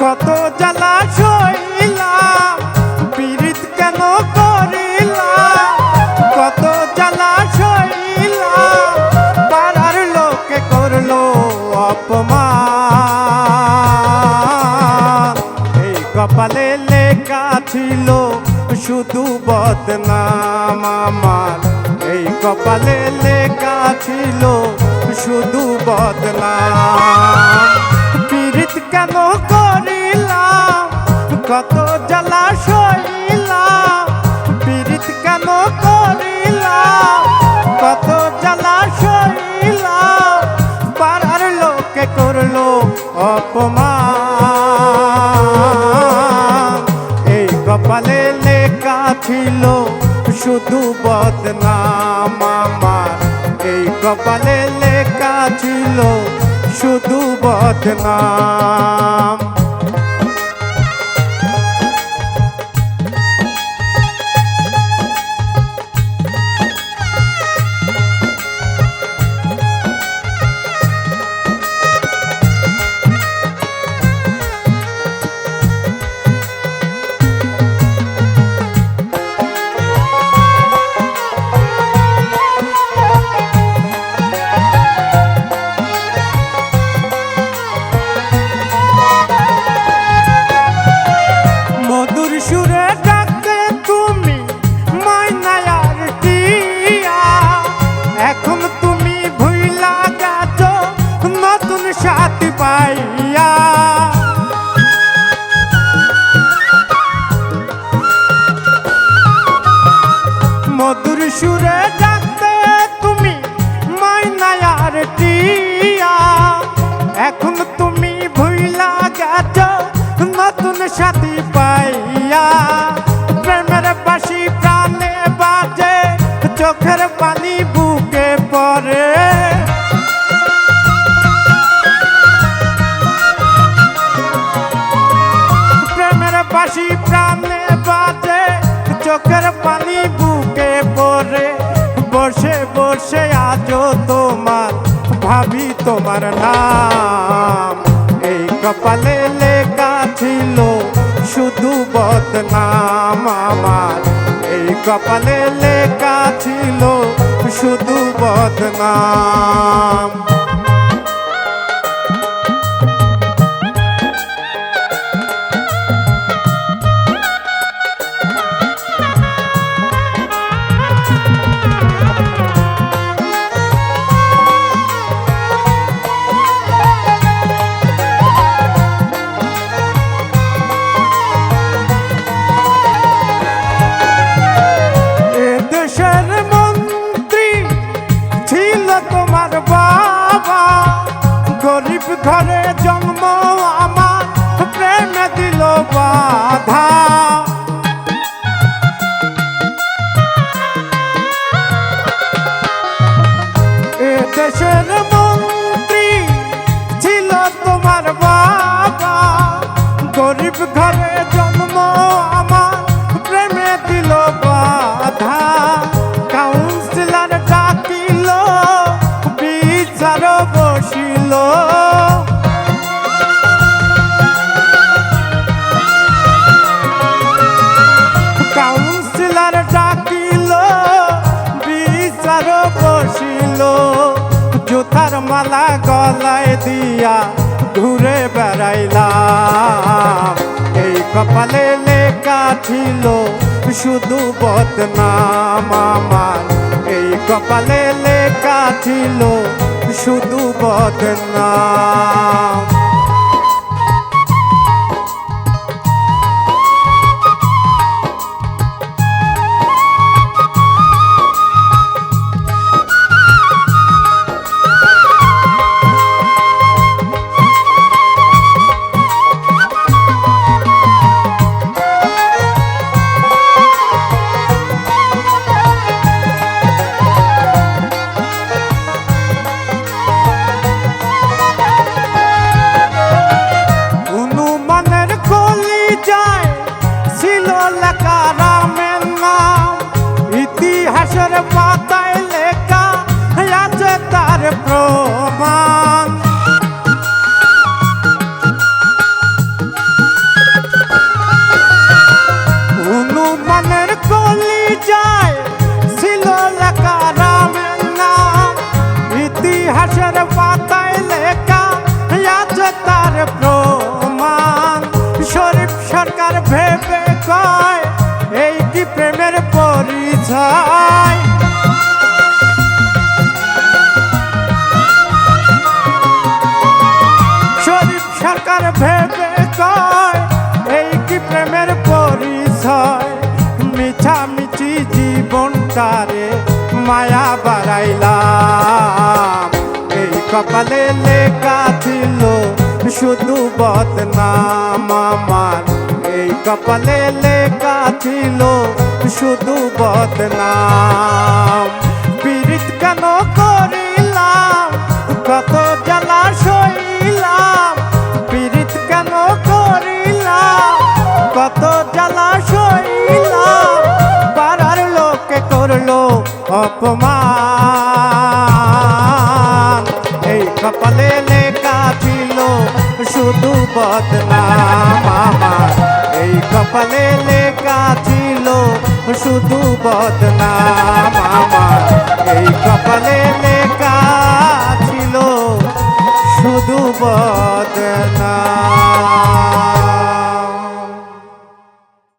কত জ্বালা সইলাম? পীড়িত কেন করিলাম? কত জ্বালা সইলাম? পাড়ার লোকে করল অপমান। এই কপালে লেখা ছিল শুধু বদনাম আমার। এই কপালে লেখা ছিল শুধু বদনাম পীড়িত কেন করিলাম কত জ্বালা সইলাম পীড়িত কেন করিলাম কত জ্বালা সইলাম পাড়ার লোকে করল অপমান। এই কপালে লেখা ছিল শুধু বদনাম আমার। এই কপালে শুধু বদনাম। সাথী পাইয়া প্রেমের বাসি প্রাণে বাজে, চোখের পানি বুকে পড়ে। প্রেমের বাসি প্রাণে বাজে, চোখের পানি বুকে পড়ে। বসে বসে আজও তোমার, ভাবি তোমার নাম। এই কপালে বদনাম আমার। এই কপালে লেখা ছিল শুধু বদনাম। গলায় দিয়া ঘুরে বেড়াইলাম। এই কপালে লেখা ছিল শুধু বদনাম আমার। এই কপালে লেখা ছিল শুধু বদনাম। কারামের পাতায় লেখা যায় ছিল লেখা রামের নাম ইতিহাসের পাতায় লেখা আছে তার প্রমাণ। সরকার ভেবে কর সরকার ভেবে কয়, এই কি প্রেমের পরিচয়? মিছামিছি জীবনটারে মায়া বাড়াইলাম। এই কপালে লেখা ছিল শুধু বদনাম আমার। এই কপালে লেখা ছিল শুধু বদনাম। পীড়িত কেন করিলাম? কত লোকে অপমান। এই কপালে লেখা ছিল শুধু বদনাম আমার। এই কপালে লেখা ছিল শুধু বদনাম আমার। এই কপালে